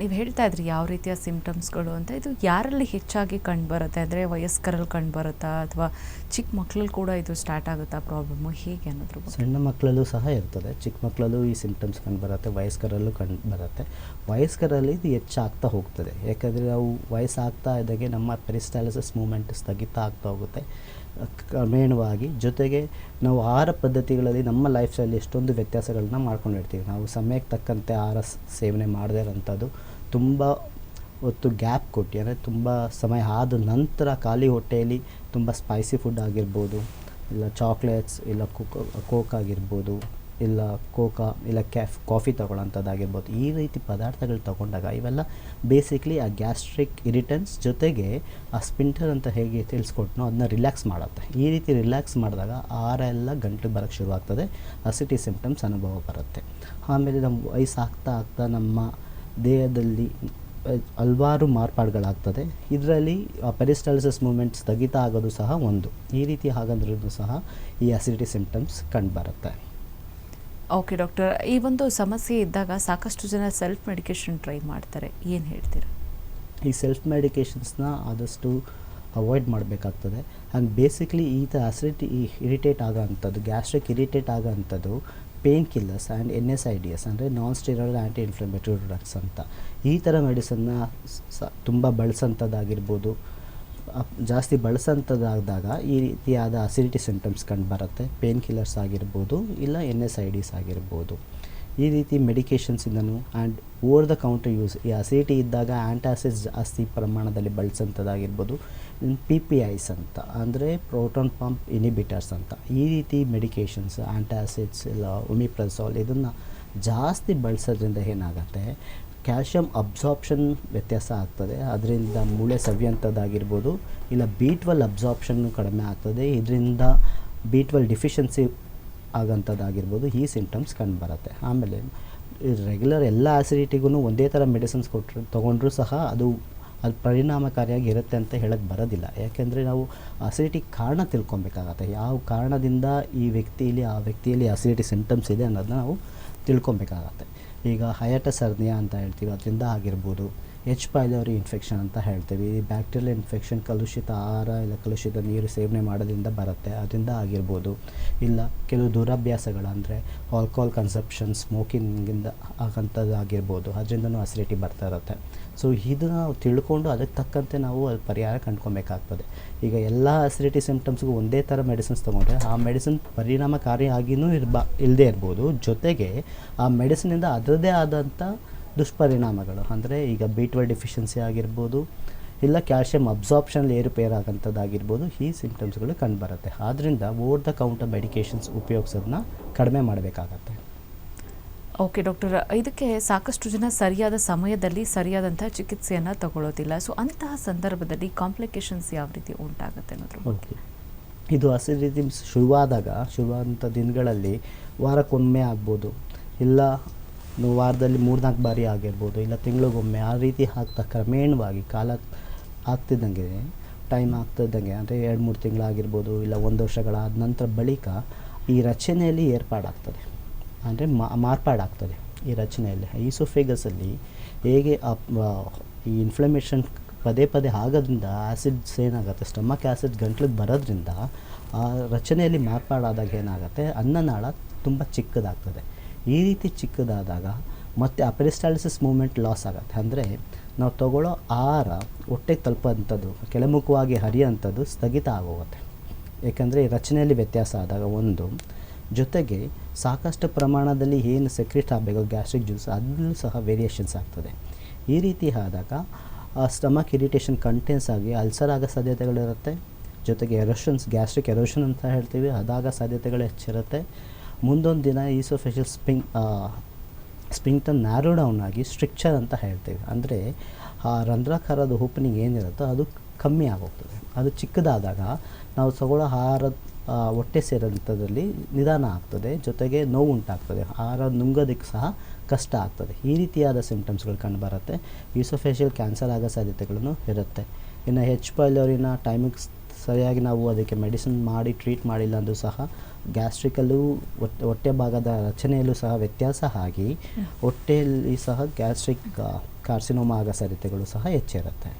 ನೀವು ಹೇಳ್ತಾ ಇದ್ರಿ ಯಾವ ರೀತಿಯ ಸಿಂಪ್ಟಮ್ಸ್ಗಳು ಅಂತ. ಇದು ಯಾರಲ್ಲಿ ಹೆಚ್ಚಾಗಿ ಕಂಡುಬರುತ್ತೆ ಅಂದರೆ ವಯಸ್ಕರಲ್ಲಿ ಕಂಡುಬರುತ್ತಾ ಅಥವಾ ಚಿಕ್ಕ ಮಕ್ಕಳಲ್ಲಿ ಕೂಡ ಇದು ಸ್ಟಾರ್ಟ್ ಆಗುತ್ತಾ ಪ್ರಾಬ್ಲಮ್ಮು ಹೇಗೆ ಅನ್ನೋದ್ರ ಸಣ್ಣ ಮಕ್ಕಳಲ್ಲೂ ಸಹ ಇರ್ತದೆ. ಚಿಕ್ಕ ಮಕ್ಕಳಲ್ಲೂ ಈ ಸಿಂಪ್ಟಮ್ಸ್ ಕಂಡುಬರುತ್ತೆ ವಯಸ್ಕರಲ್ಲೂ ಕಂಡು ಬರುತ್ತೆ. ವಯಸ್ಕರಲ್ಲಿ ಇದು ಹೆಚ್ಚಾಗ್ತಾ ಹೋಗ್ತದೆ. ಯಾಕಂದರೆ ನಾವು ವಯಸ್ಸಾಗ್ತಾ ಇದ್ದಾಗೆ ನಮ್ಮ ಪೆರಿಸ್ಟಾಲಿಸಿಸ್ ಮೂಮೆಂಟ್ ಸ್ಥಗಿತ ಆಗ್ತಾ ಹೋಗುತ್ತೆ. ಕ್ರಮೇಣವಾಗಿ ಜೊತೆಗೆ ನಾವು ಆಹಾರ ಪದ್ಧತಿಗಳಲ್ಲಿ ನಮ್ಮ ಲೈಫ್ ಸ್ಟೈಲ್ ಎಷ್ಟೊಂದು ವ್ಯತ್ಯಾಸಗಳನ್ನ ಮಾಡ್ಕೊಂಡಿರ್ತೀವಿ ನಾವು ಸಮಯಕ್ಕೆ ತಕ್ಕಂತೆ ಆಹಾರ ಸೇವನೆ ಮಾಡದೇ ಇರೋಂಥದ್ದು. ತುಂಬ ಹೊತ್ತು ಗ್ಯಾಪ್ ಕೊಟ್ಟು, ಅಂದರೆ ತುಂಬ ಸಮಯ ಆದ ನಂತರ ಖಾಲಿ ಹೊಟ್ಟೆಯಲ್ಲಿ ತುಂಬ ಸ್ಪೈಸಿ ಫುಡ್ ಆಗಿರ್ಬೋದು, ಇಲ್ಲ ಚಾಕ್ಲೇಟ್ಸ್ ಇಲ್ಲ ಕೋಕೋ ಕೋಕ್ ಆಗಿರ್ಬೋದು, ಇಲ್ಲ ಕೋಕಾ ಇಲ್ಲ ಕ್ಯಾಫ್ ಕಾಫಿ ತಗೊಳ್ಳೋಂಥದ್ದಾಗಿರ್ಬೋದು. ಈ ರೀತಿ ಪದಾರ್ಥಗಳು ತಗೊಂಡಾಗ ಇವೆಲ್ಲ ಬೇಸಿಕ್ಲಿ ಆ ಗ್ಯಾಸ್ಟ್ರಿಕ್ ಇರಿಟನ್ಸ್ ಜೊತೆಗೆ ಆ ಸ್ಪಿಂಟರ್ ಅಂತ ಹೇಗೆ ತಿಳಿಸ್ಕೊಟ್ನೋ ಅದನ್ನ ರಿಲ್ಯಾಕ್ಸ್ ಮಾಡುತ್ತೆ. ಈ ರೀತಿ ರಿಲ್ಯಾಕ್ಸ್ ಮಾಡಿದಾಗ ಆರ ಎಲ್ಲ ಗಂಟಲು ಬರೋಕ್ಕೆ ಶುರುವಾಗ್ತದೆ ಅಸಿಟಿ ಸಿಂಪ್ಟಮ್ಸ್ ಅನುಭವ ಬರುತ್ತೆ. ಆಮೇಲೆ ನಮ್ಮ ವಯಸ್ಸಾಗ್ತಾ ಆಗ್ತಾ ನಮ್ಮ ದೇಹದಲ್ಲಿ ಹಲ್ವಾರು ಮಾರ್ಪಾಡುಗಳಾಗ್ತದೆ. ಇದರಲ್ಲಿ ಪೆರಿಸ್ಟಾಲಿಸಿಸ್ ಮೂಮೆಂಟ್ ಸ್ಥಗಿತ ಆಗೋದು ಸಹ ಒಂದು. ಈ ರೀತಿ ಆಗೋದ್ರೂ ಸಹ ಈ ಅಸಿಡಿಟಿ ಸಿಂಪ್ಟಮ್ಸ್ ಕಂಡುಬರುತ್ತೆ. ಓಕೆ ಡಾಕ್ಟರ್ ಈ ಒಂದು ಸಮಸ್ಯೆ ಇದ್ದಾಗ ಸಾಕಷ್ಟು ಜನ ಸೆಲ್ಫ್ ಮೆಡಿಕೇಶನ್ ಟ್ರೈ ಮಾಡ್ತಾರೆ. ಏನು ಹೇಳ್ತೀರಾ? ಈ ಸೆಲ್ಫ್ ಮೆಡಿಕೇಷನ್ಸ್ನ ಆದಷ್ಟು ಅವಾಯ್ಡ್ ಮಾಡಬೇಕಾಗ್ತದೆ. ಆ್ಯಂಡ್ ಬೇಸಿಕ್ಲಿ ಈ ಥರ ಅಸಿಡಿಟಿ ಇರಿಟೇಟ್ ಆಗೋ ಅಂಥದ್ದು ಗ್ಯಾಸ್ಟ್ರಿಕ್ ಇರಿಟೇಟ್ ಆಗೋ ಅಂಥದ್ದು pain killers and N S I D S ಅಂದರೆ non steroid anti inflammatory drugs ಅಂತ. ಈ ಥರ ಮೆಡಿಸನ್ನ ಸ ತುಂಬ ಬಳಸೋಂಥದ್ದಾಗಿರ್ಬೋದು ಜಾಸ್ತಿ ಬಳಸೋಂಥದ್ದಾದಾಗ ಈ ರೀತಿಯಾದ ಅಸಿಡಿಟಿ ಸಿಂಪ್ಟಮ್ಸ್ ಕಂಡು ಬರುತ್ತೆ. ಪೇನ್ ಕಿಲ್ಲರ್ಸ್ ಆಗಿರ್ಬೋದು, ಇಲ್ಲ ಎನ್ ಎಸ್ ಐ ಡಿಸ್ ಆಗಿರ್ಬೋದು. ಈ ರೀತಿ ಮೆಡಿಕೇಷನ್ಸಿಂದನೂ and over the counter use ಈ ಅಸಿಡಿಟಿ ಇದ್ದಾಗ ಆ್ಯಂಟಾಸಿಡ್ಸ್ ಜಾಸ್ತಿ ಪ್ರಮಾಣದಲ್ಲಿ ಬಳಸೋಂಥದ್ದಾಗಿರ್ಬೋದು ಪಿ ಪಿ ಐಸ್ ಅಂತ, ಅಂದರೆ ಪ್ರೋಟಾನ್ ಪಂಪ್ ಇನಿಬಿಟರ್ಸ್ ಅಂತ, ಈ ರೀತಿ ಮೆಡಿಕೇಷನ್ಸ್ ಆ್ಯಂಟಾಸಿಡ್ಸ್ ಇಲ್ಲ ಒಮಿಪ್ರಸಾಲ್ ಇದನ್ನು ಜಾಸ್ತಿ ಬಳಸೋದ್ರಿಂದ ಏನಾಗುತ್ತೆ ಕ್ಯಾಲ್ಶಿಯಂ ಅಬ್ಸಾರ್ಪ್ಷನ್ ವ್ಯತ್ಯಾಸ ಆಗ್ತದೆ, ಅದರಿಂದ ಮೂಳೆ ಸವಿಯಂಥದ್ದಾಗಿರ್ಬೋದು ಇಲ್ಲ ಬಿ ಟ್ವೆಲ್ ಅಬ್ಸಾರ್ಪ್ಷನ್ನು ಕಡಿಮೆ ಆಗ್ತದೆ, ಇದರಿಂದ ಬಿ ಟ್ವೆಲ್ ಡಿಫಿಷಿಯನ್ಸಿ ಆಗೋಂಥದ್ದಾಗಿರ್ಬೋದು, ಈ ಸಿಂಪ್ಟಮ್ಸ್ ಕಂಡುಬರುತ್ತೆ. ಆಮೇಲೆ ರೆಗ್ಯುಲರ್ ಎಲ್ಲ ಆಸಿಡಿಟಿಗೂ ಒಂದೇ ಥರ ಮೆಡಿಸಿನ್ಸ್ ಕೊಟ್ಟರು ತೊಗೊಂಡ್ರೂ ಸಹ ಅದು ಅದು ಪರಿಣಾಮಕಾರಿಯಾಗಿ ಇರುತ್ತೆ ಅಂತ ಹೇಳಕ್ಕೆ ಬರೋದಿಲ್ಲ. ಯಾಕೆಂದರೆ ನಾವು ಅಸಿಡಿಟಿ ಕಾರಣ ತಿಳ್ಕೊಬೇಕಾಗತ್ತೆ. ಯಾವ ಕಾರಣದಿಂದ ಈ ವ್ಯಕ್ತಿಯಲ್ಲಿ, ಆ ವ್ಯಕ್ತಿಯಲ್ಲಿ ಅಸಿಡಿಟಿ ಸಿಂಪ್ಟಮ್ಸ್ ಇದೆ ಅನ್ನೋದನ್ನ ನಾವು ತಿಳ್ಕೊಬೇಕಾಗತ್ತೆ. ಈಗ ಹಯಾಟಸ್ ಅಂತ ಹೇಳ್ತೀವಿ, ಅದರಿಂದ ಆಗಿರ್ಬೋದು. ಎಚ್ ಪೈಲರಿ ಇನ್ಫೆಕ್ಷನ್ ಅಂತ ಹೇಳ್ತೀವಿ. ಈ ಬ್ಯಾಕ್ಟೀರಿಯಲ್ ಇನ್ಫೆಕ್ಷನ್ ಕಲುಷಿತ ಆಹಾರ ಇಲ್ಲ ಕಲುಷಿತ ನೀರು ಸೇವನೆ ಮಾಡೋದ್ರಿಂದ ಬರುತ್ತೆ. ಅದರಿಂದ ಆಗಿರ್ಬೋದು. ಇಲ್ಲ, ಕೆಲವು ದುರಭ್ಯಾಸಗಳು ಅಂದರೆ ಆಲ್ಕೋಹಾಲ್ ಕನ್ಸಪ್ಷನ್ ಸ್ಮೋಕಿಂಗಿಂದ ಆಗಂಥದ್ದು ಆಗಿರ್ಬೋದು. ಅದರಿಂದನೂ ಅಸಿಡಿಟಿ ಬರ್ತಾ ಇರುತ್ತೆ. ಸೊ ಇದನ್ನು ನಾವು ತಿಳ್ಕೊಂಡು ಅದಕ್ಕೆ ತಕ್ಕಂತೆ ನಾವು ಪರಿಹಾರ ಕಂಡ್ಕೊಬೇಕಾಗ್ತದೆ. ಈಗ ಎಲ್ಲ ಅಸಿಡಿಟಿ ಸಿಂಪ್ಟಮ್ಸ್ಗೂ ಒಂದೇ ಥರ ಮೆಡಿಸಿನ್ಸ್ ತೊಗೊಂಡ್ರೆ ಆ ಮೆಡಿಸಿನ್ ಪರಿಣಾಮಕಾರಿಯಾಗಿಯೂ ಇರ್ಬಾ ಇಲ್ಲದೇ ಇರ್ಬೋದು. ಜೊತೆಗೆ ಆ ಮೆಡಿಸಿನಿಂದ ಅದರದೇ ಆದಂಥ ದುಷ್ಪರಿಣಾಮಗಳು. ಅಂದರೆ ಈಗ ಬಿ ಟ್ವೆಲ್ ಡೆಫಿಷಿಯನ್ಸಿ ಆಗಿರ್ಬೋದು ಇಲ್ಲ ಕ್ಯಾಲ್ಶಿಯಂ ಏರುಪೇರ್ ಆಗಂಥದ್ದಾಗಿರ್ಬೋದು ಈ ಸಿಂಪ್ಟಮ್ಸ್ಗಳು ಕಂಡುಬರುತ್ತೆ. ಆದ್ದರಿಂದ ಓವರ್ ದ ಕೌಂಟರ್ ಮೆಡಿಕೇಷನ್ಸ್ ಉಪಯೋಗಿಸೋದನ್ನ ಕಡಿಮೆ ಮಾಡಬೇಕಾಗತ್ತೆ. ಓಕೆ ಡಾಕ್ಟರ್ ಇದಕ್ಕೆ ಸಾಕಷ್ಟು ಜನ ಸರಿಯಾದ ಸಮಯದಲ್ಲಿ ಸರಿಯಾದಂಥ ಚಿಕಿತ್ಸೆಯನ್ನು ತಗೊಳ್ಳೋದಿಲ್ಲ. ಸೊ ಅಂತಹ ಸಂದರ್ಭದಲ್ಲಿ ಕಾಂಪ್ಲಿಕೇಶನ್ಸ್ ಯಾವ ರೀತಿ ಉಂಟಾಗುತ್ತೆ ಅನ್ನೋದ್ರ ಬಗ್ಗೆ? ಓಕೆ. ಇದು ಅಸಿಡಿಟಿ ಶುರುವಾದಾಗ ಶುರುವಾದಂಥ ದಿನಗಳಲ್ಲಿ ವಾರಕ್ಕೊಮ್ಮೆ ಆಗ್ಬೋದು ಇಲ್ಲ ವಾರದಲ್ಲಿ ಮೂರ್ನಾಲ್ಕು ಬಾರಿ ಆಗಿರ್ಬೋದು, ಇಲ್ಲ ತಿಂಗಳಿಗೊಮ್ಮೆ ಆ ರೀತಿ ಹಾಕ್ತಾ ಕ್ರಮೇಣವಾಗಿ ಕಾಲ ಆಗ್ತಿದ್ದಂಗೆ ಟೈಮ್ ಆಗ್ತಿದ್ದಂಗೆ, ಅಂದರೆ ಎರಡು ಮೂರು ತಿಂಗಳಾಗಿರ್ಬೋದು, ಇಲ್ಲ ಒಂದು ವರ್ಷಗಳಾದ ನಂತರ ಬಳಿಕ ಈ ರಚನೆಯಲ್ಲಿ ಏರ್ಪಾಡಾಗ್ತದೆ. ಅಂದರೆ ಮಾರ್ಪಾಡಾಗ್ತದೆ ಈ ರಚನೆಯಲ್ಲಿ. ಈಸೋಫೇಗಸಲ್ಲಿ ಹೇಗೆ ಈ ಇನ್ಫ್ಲಮೇಷನ್ ಪದೇ ಪದೇ ಆಗೋದ್ರಿಂದ ಆ್ಯಸಿಡ್ಸ್ ಏನಾಗುತ್ತೆ ಸ್ಟಮಕ್ ಆ್ಯಸಿಡ್ ಗಂಟ್ಲಿಗೆ ಬರೋದ್ರಿಂದ ಆ ರಚನೆಯಲ್ಲಿ ಮಾರ್ಪಾಡಾದಾಗ ಏನಾಗುತ್ತೆ, ಅನ್ನನಾಳ ತುಂಬ ಚಿಕ್ಕದಾಗ್ತದೆ. ಈ ರೀತಿ ಚಿಕ್ಕದಾದಾಗ ಮತ್ತು ಅಪೆರಿಸ್ಟಾಲಿಸಿಸ್ ಮೂಮೆಂಟ್ ಲಾಸ್ ಆಗುತ್ತೆ. ಅಂದರೆ ನಾವು ತಗೊಳ್ಳೋ ಆಹಾರ ಹೊಟ್ಟೆಗೆ ತಲುಪೋಂಥದ್ದು ಕೆಳಮುಖವಾಗಿ ಹರಿಯೋಂಥದ್ದು ಸ್ಥಗಿತ ಆಗೋಗುತ್ತೆ. ಏಕೆಂದರೆ ರಚನೆಯಲ್ಲಿ ವ್ಯತ್ಯಾಸ ಆದಾಗ ಒಂದು, ಜೊತೆಗೆ ಸಾಕಷ್ಟು ಪ್ರಮಾಣದಲ್ಲಿ ಏನು ಸೆಕ್ರೆಟ್ ಆಗಬೇಕು ಗ್ಯಾಸ್ಟ್ರಿಕ್ ಜ್ಯೂಸ್ ಅದರಲ್ಲೂ ಸಹ ವೇರಿಯೇಷನ್ಸ್ ಆಗ್ತದೆ. ಈ ರೀತಿ ಆದಾಗ, ಆ ಸ್ಟಮಕ್ ಇರಿಟೇಷನ್ ಕಂಟೆನ್ಸ್ ಆಗಿ ಅಲ್ಸರ್ ಆಗೋ ಸಾಧ್ಯತೆಗಳಿರುತ್ತೆ. ಜೊತೆಗೆ ಎರೋಷನ್ಸ್ ಗ್ಯಾಸ್ಟ್ರಿಕ್ ಎರೋಷನ್ ಅಂತ ಹೇಳ್ತೀವಿ, ಅದಾಗ ಸಾಧ್ಯತೆಗಳು ಹೆಚ್ಚಿರುತ್ತೆ. ಮುಂದೊಂದು ದಿನ ಈಸೋಫೆಷಲ್ ಸ್ಪಿಂಗ್ ಸ್ಪಿಂಕ್ಟನ್ ನ್ಯಾರೋ ಡೌನ್ ಆಗಿ ಸ್ಟ್ರಿಕ್ಚರ್ ಅಂತ ಹೇಳ್ತೇವೆ. ಅಂದರೆ, ಆ ರಂಧ್ರಾಕಾರದ ಓಪನಿಂಗ್ ಏನಿರುತ್ತೋ ಅದು ಕಮ್ಮಿ ಆಗೋಗ್ತದೆ ಅದು ಚಿಕ್ಕದಾದಾಗ ನಾವು ತಗೊಳ್ಳೋ ಆಹಾರ ಹೊಟ್ಟೆ ಸೇರೋಂಥದ್ರಲ್ಲಿ ನಿಧಾನ ಆಗ್ತದೆ, ಜೊತೆಗೆ ನೋವು ಉಂಟಾಗ್ತದೆ ಆಹಾರ ನುಂಗೋದಕ್ಕೆ ಸಹ ಕಷ್ಟ ಆಗ್ತದೆ. ಈ ರೀತಿಯಾದ ಸಿಂಪ್ಟಮ್ಸ್ಗಳು ಕಂಡುಬರುತ್ತೆ ಈಸೋಫೇಷಿಯಲ್ ಕ್ಯಾನ್ಸರ್ ಆಗೋ ಸಾಧ್ಯತೆಗಳನ್ನು ಇರುತ್ತೆ. ಇನ್ನು ಹೆಚ್ ಪೈಲೋರಿನ ಟೈಮಿಗೆ ಸರಿಯಾಗಿ ನಾವು ಅದಕ್ಕೆ ಮೆಡಿಸಿನ್ ಮಾಡಿ ಟ್ರೀಟ್ ಮಾಡಿಲ್ಲ ಅಂದರೂ ಸಹ ಗ್ಯಾಸ್ಟ್ರಿಕಲ್ಲೂ ಹೊಟ್ಟೆ ಹೊಟ್ಟೆ ಭಾಗದ ರಚನೆಯಲ್ಲೂ ಸಹ ವ್ಯತ್ಯಾಸ ಆಗಿ ಹೊಟ್ಟೆಯಲ್ಲಿ ಸಹ ಗ್ಯಾಸ್ಟ್ರಿಕ್ ಕಾರ್ಸಿನೋಮಾ ಆಗೋ ಸಾಧ್ಯತೆಗಳು ಸಹ ಹೆಚ್ಚಿರುತ್ತೆ.